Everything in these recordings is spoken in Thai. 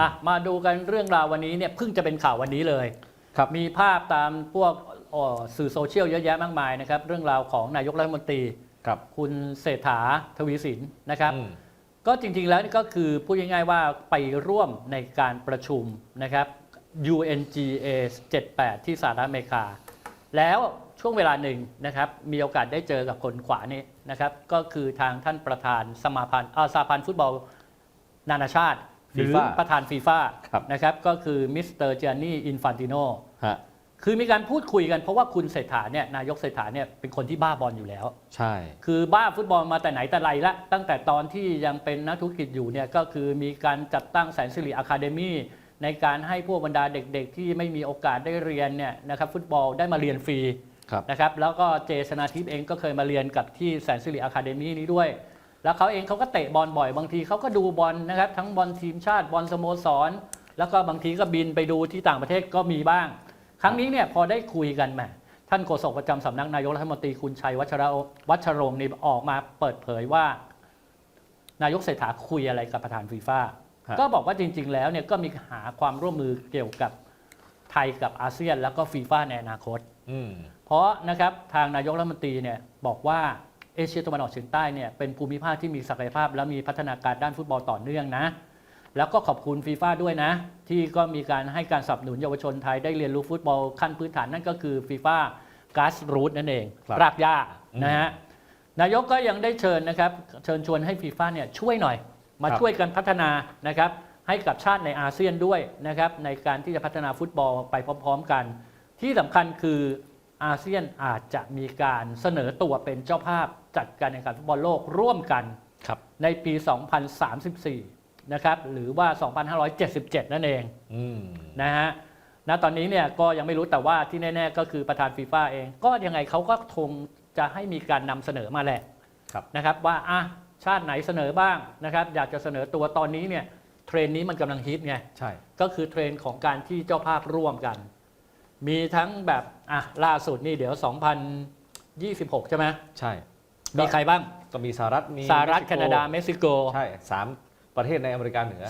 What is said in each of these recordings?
อะมาดูกันเรื่องราววันนี้เนี่ยเพิ่งจะเป็นข่าววันนี้เลยครับมีภาพตามพวกเอ่อสื่อโซเชียลเยอะแยะมากมายนะครับ เรื่องราวของนายกรัฐมนตรีครับคุณเศรษฐาทวีสินนะครับอืมก็จริงๆแล้วนี่ก็คือพูดง่ายๆว่าไปร่วมในการประชุมนะครับ UNGA 78 ที่สหรัฐอเมริกา แล้วช่วงเวลาหนึ่งนะครับ มีโอกาสได้เจอกับคนขวานี่นะครับ ก็คือทางท่านประธานสมาพันธ์เอ่อสหพันธ์ฟุตบอลนานาชาติ หรือ FIFA ประธานฟีฟ่าครับ นะครับก็คือมิสเตอร์เจนนี่อินฟันติโนฮะคือมีการพูดคุยกันเพราะว่าคุณเศรษฐาเนี่ยนายกเศรษฐาเนี่ยเป็นคนที่บ้าบอลอยู่แล้ว ใช่ คือบ้าฟุตบอลมาแต่ไหนแต่ไรละตั้งแต่ตอนที่ยังเป็นนักธุรกิจอยู่เนี่ยก็คือมีการจัดตั้งแสนสิริอะคาเดมีในการให้พวกบรรดาเด็กๆ ที่ไม่มีโอกาสได้เรียนเนี่ยนะครับฟุตบอลได้มาเรียนฟรีครับ นะครับแล้วก็เจชนาทิพย์เองก็เคยมาเรียนกับที่แสนสิริอะคาเดมีนี้ด้วย แล้วเขาเองเขาก็เตะบอลบ่อย บางทีเขาก็ดูบอลนะครับ ทั้งบอลทีมชาติบอลสโมสร แล้วก็บางทีก็บินไปดูที่ต่างประเทศก็มีบ้าง ครั้งนี้เนี่ยพอได้คุยกันแหมท่านโฆษกประจำสำนักนายกรัฐมนตรีคุณชัยวัชระวัชรงค์นี่ออกมาเปิดเผยว่า นายกเศรษฐาคุยอะไรกับประธานฟีฟ่าฮะก็บอกว่าจริง ๆ แล้วเนี่ยก็มีหาความร่วมมือเกี่ยวกับไทยกับอาเซียน แล้วก็ฟีฟ่าในอนาคตอืมเพราะนะครับทางนายกรัฐมนตรีเนี่ยบอกว่า เอเชียตะวันออกเฉียงใต้เนี่ยเป็นภูมิภาคที่มีศักยภาพ และมีพัฒนาการด้านฟุตบอลต่อเนื่องนะ แล้วก็ขอบคุณฟีฟ่าด้วยนะ ที่ก็มีการให้การสนับสนุนเยาวชนไทยได้เรียนรู้ฟุตบอลขั้นพื้นฐานนั่นก็คือฟีฟ่ากาสรูทนั่นเองครับรากหญ้าอืมนะฮะนายกก็ยังได้เชิญนะครับเชิญชวนให้ฟีฟ่าเนี่ยช่วยหน่อย มาครับ ช่วยกันพัฒนานะครับให้กับชาติในอาเซียนด้วยนะครับในการที่จะพัฒนาฟุตบอลไปพร้อม ๆ กัน ที่สำคัญคือ อาเซียนอาจจะมีการเสนอตัวเป็นเจ้าภาพจัดการแข่งขันฟุตบอลโลกร่วมกันครับในปี 2034 นะครับ หรือว่า 2577 นั่นเองอืมนะฮะณตอนนี้เนี่ยก็ยังไม่รู้แต่ว่าที่แน่ ๆ ก็คือประธานฟีฟ่าเอง ก็ยังไงเขาก็คงจะให้มีการนำเสนอมาแหละครับนะครับ ว่าอะชาติไหนเสนอบ้างนะครับ อยากจะเสนอตัวตอนนี้เนี่ยเทรนด์นี้มันกำลังฮิตไงใช่ก็คือเทรนด์ของการที่เจ้าภาพร่วมกัน มีทั้งแบบอะล่าสุดนี่เดี๋ยว 2026 ใช่ไหมใช่ มีใครบ้าง ก็มีสหรัฐ มีสหรัฐ เม็กซิโกแคนาดา เม็กซิโก ใช่สามประเทศในอเมริกาเหนือ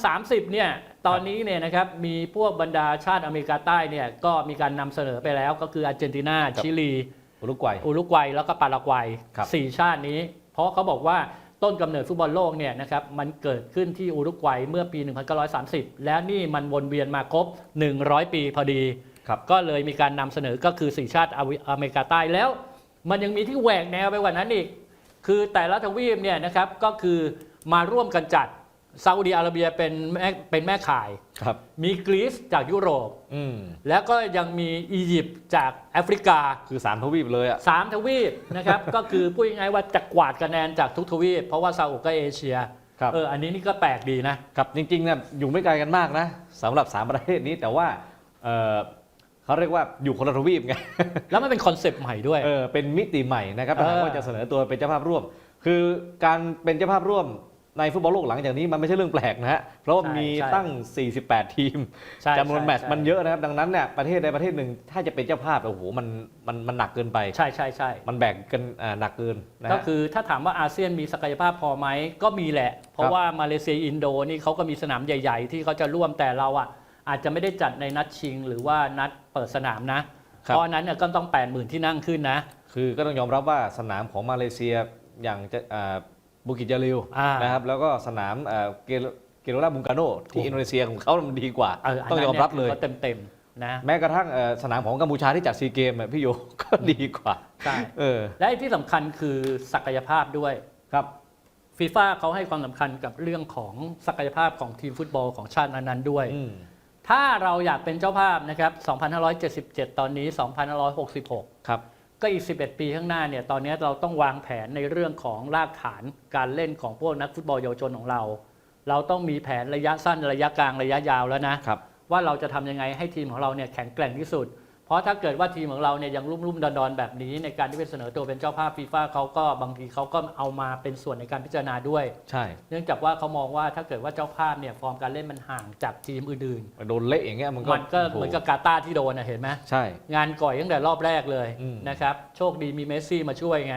2030 เนี่ย ตอนนี้เนี่ยนะครับ มีพวกบรรดาชาติอเมริกาใต้เนี่ย ก็มีการนำเสนอไปแล้ว ก็คืออาร์เจนตินา ครับ ชิลี อุรุกวัย อุรุกวัย แล้วก็ปารากวัยครับ สี่ชาตินี้ เพราะเขาบอกว่าต้นกำเนิดฟุตบอลโลกเนี่ยนะครับ มันเกิดขึ้นที่อุรุกวัยเมื่อปี 1930 แล้วนี่มันวนเวียนมาครบ 100 ปีพอดี ครับก็เลยมีการนำเสนอก็คือสี่ชาติอเมริกาใต้แล้ว มันยังมีที่แหวกแนวไปกว่านั้นอีก คือแต่ละทวีปเนี่ยนะครับก็คือมาร่วมกันจัดซาอุดีอาระเบียเป็นแม่เป็นแม่ข่ายครับมีกรีซจากยุโรปอืมแล้วก็ยังมีอียิปต์จากแอฟริกาคือสามทวีปเลยอะสามทวีปนะครับ ก็คือพูดง่ายๆว่าจะกวาดคะแนนจากทุกทวีป เพราะว่าซาอุก็เอเชียครับเอออันนี้นี่ก็แปลกดีนะครับจริงๆเนี่ยอยู่ไม่ไกลกันมากนะสำหรับสามประเทศนี้แต่ว่า เออเขาเรียกว่าอยู่คนละทวีปไง แล้วมันเป็นคอนเซปต์ใหม่ด้วย เออเป็นมิติใหม่นะครับเออถ้าหากว่าจะเสนอตัวเป็นเจ้าภาพร่วม คือการเป็นเจ้าภาพร่วมในฟุตบอลโลกหลังจากนี้มันไม่ใช่เรื่องแปลกนะฮะ เพราะว่าใช่มีใช่ตั้ง 48 ทีมใช่จำนวนใช่แมตช์ใช่มันเยอะนะครับ ดังนั้นเนี่ยประเทศใดประเทศหนึ่งถ้าจะเป็นเจ้าภาพโอ้โหมันมันมันหนักเกินไป ใช่ใช่ใช่มันแบกกันอ่าหนักเกินนะก็ฮะคือถ้าถามว่าอาเซียนมีศักยภาพพอไหมก็มีแหละ เพราะว่ามาเลเซียอินโดนี่เขาก็มีสนามใหญ่ ๆ ที่เขาจะร่วมแต่เราอะ อาจจะไม่ได้จัดในนัดชิง หรือว่านัดเปิดสนามนะ ครับ เพราะอันนั้นเนี่ยก็ต้อง 8 0,000 ที่นั่งขึ้นนะคือก็ต้องยอมรับว่าสนามของมาเลเซียอย่างจะอ่าบุกิจจาริวอ่านนะครับแล้วก็สนามอ่าเกโรเกโรลาบุงกาโนที่โอ้โหอินโดนีเซียของเขามันดีกว่าเอออันต้องนั้นยอมเนี่ยรับเลย ก็เต็มๆนะแม้กระทั่งเอ่อสนามของกัมพูชาที่จัดซีเกมอะพี่โย ก็ดีกว่า ใช่เออและที่สำคัญคือศักยภาพด้วยครับ ฟีฟ่าเขาให้ความสำคัญกับเรื่องของศักยภาพของทีมฟุตบอลของชาตินั้นๆด้วย อืม ถ้าเราอยากเป็นเจ้าภาพนะครับ 2577 ตอนนี้ 2566 ครับ ก็อีก 11 ปีข้างหน้าเนี่ย ตอนนี้เราต้องวางแผนในเรื่องของรากฐานการเล่นของพวกนักฟุตบอลเยาวชนของเรา เราต้องมีแผนระยะสั้นระยะกลางระยะยาวแล้วนะครับว่าเราจะทำยังไงให้ทีมของเราเนี่ยแข็งแกร่งที่สุด เพราะถ้าเกิดว่าทีมของเราเนี่ยยังรุ่มรุ่มดอนดอนๆแบบนี้ ในการที่ไปเสนอตัวเป็นเจ้าภาพฟีฟ่าเขาก็บางทีเขาก็เอามาเป็นส่วนในการพิจารณาด้วย ใช่ เนื่องจากว่าเขามองว่าถ้าเกิดว่าเจ้าภาพเนี่ยฟอร์มการเล่นมันห่างจากทีมอื่นโดนเละอย่างเงี้ยมันๆก็มันก็โอ้โเหมือนกับกาตาร์ที่โดนนะเห็นไหม ใช่ งานก่อยตั้งแต่รอบแรกเลยอืมนะครับ โชคดีมีเมสซี่มาช่วยไง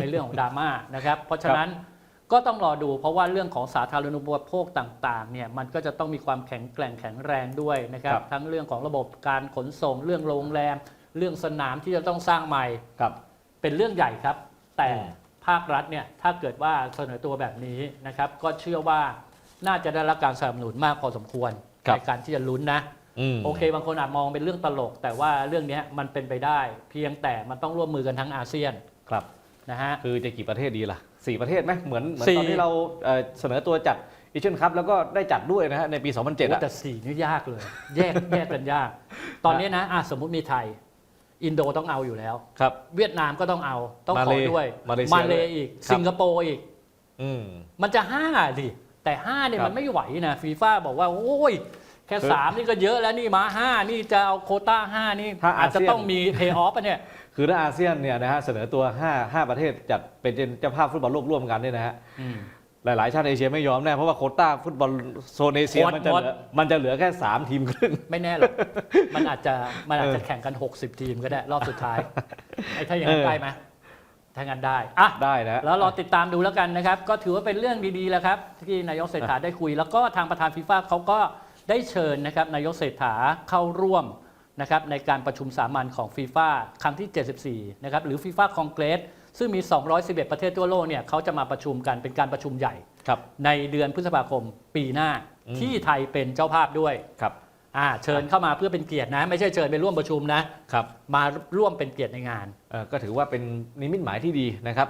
ในเรื่องของดราม่านะครับ เพราะฉะนั้น ก็ต้องรอดูเพราะว่าเรื่องของสาธารณูปโภคต่างๆเนี่ยมันก็จะต้องมีความแข็งแกร่งแข็งแรงด้วยนะครับครับทั้งเรื่องของระบบการขนส่ง เรื่องโรงแรม เรื่องสนามที่จะต้องสร้างใหม่ครับเป็นเรื่องใหญ่ครับ แต่อืมภาครัฐเนี่ยถ้าเกิดว่าเสนอตัวแบบนี้นะครับ ก็เชื่อว่าน่าจะได้รับการสนับสนุนมากพอสมควรในการที่จะลุ้นนะอืมโอเค บางคนอาจมองเป็นเรื่องตลก แต่ว่าเรื่องเนี้ยมันเป็นไปได้ เพียงแต่มันต้องร่วมมือกันทั้งอาเซียนครับ นะฮะ คือจะกี่ประเทศดีล่ะสี่ประเทศไหมเหมือนเหมือนสี่ ตอนที่เราเอ่อเสนอตัวจัดเอเชียนคัพแล้วก็ได้จัดด้วยนะฮะในปี 2007โอ้อะแต่สี่นี่ยากเลย แยกแยกกันยาก ตอนนี้นะอะสมมุติมีไทย อินโดต้องเอาอยู่แล้ว ครับ เวียดนามก็ต้องเอาต้องขมาอเลด้วยมาเลเซียเลด้วยอีก ครับ สิงคโปร์อีก อืม มันจะห้าดิแต่ห้าเนี่ยครับ มันไม่ไหวนะฟีฟ่าบอกว่า โอ้ย แค่คือสามนี่ก็เยอะแล้วนี่มาห้านี่จะเอาโควต้าห้านี่ถ้าอาจจะอาเซียน ต้องมีเพย์ออฟอะเนี่ย คือถ้าอาเซียนเนี่ยนะฮะเสนอตัว 5 5 ประเทศจัดเป็นเจ้าภาพฟุตบอลโลกร่วมกันเนี่ยนะฮะอืมหลาย ๆ ชาติเอเชียไม่ยอมแน่เพราะว่าโควต้าฟุตบอลโซนเอเชียหมดมันจะหมเหดลือมันจะเหลือแค่ 3 ทีมครึ่ง ไม่แน่หรอก มันอาจจะมันอาจจะเออแข่งกัน 60 ทีมก็ได้ รอบสุดท้ายไอ้ถ้าอย่างนั้นเออได้ไหมถ้างั้นได้อะได้นะ แล้วเราติดตามดูแล้วกันนะครับ ก็ถือว่าเป็นเรื่องดีๆแล้วครับ ที่นายกเศรษฐาได้คุย แล้วก็ทางประธานฟีฟ่าเขาก็ ได้เชิญนะครับนายกเศรษฐาเข้าร่วมนะครับในการประชุมสามัญของฟีฟ่าครั้งที่ 74 นะครับหรือฟีฟ่าคองเกรสซึ่งมี 211 ประเทศทั่วโลกเนี่ยเขาจะมาประชุมกันเป็นการประชุมใหญ่ครับในเดือนพฤษภาคมปีหน้าอืมที่ไทยเป็นเจ้าภาพด้วยครับอ่าเชิญเข้ามาเพื่อเป็นเกียรตินะ ไม่ใช่เชิญไปร่วมประชุมนะครับมาร่วมเป็นเกียรติในงาน เอ่อก็ถือว่าเป็นนิมิตหมายที่ดีนะครับ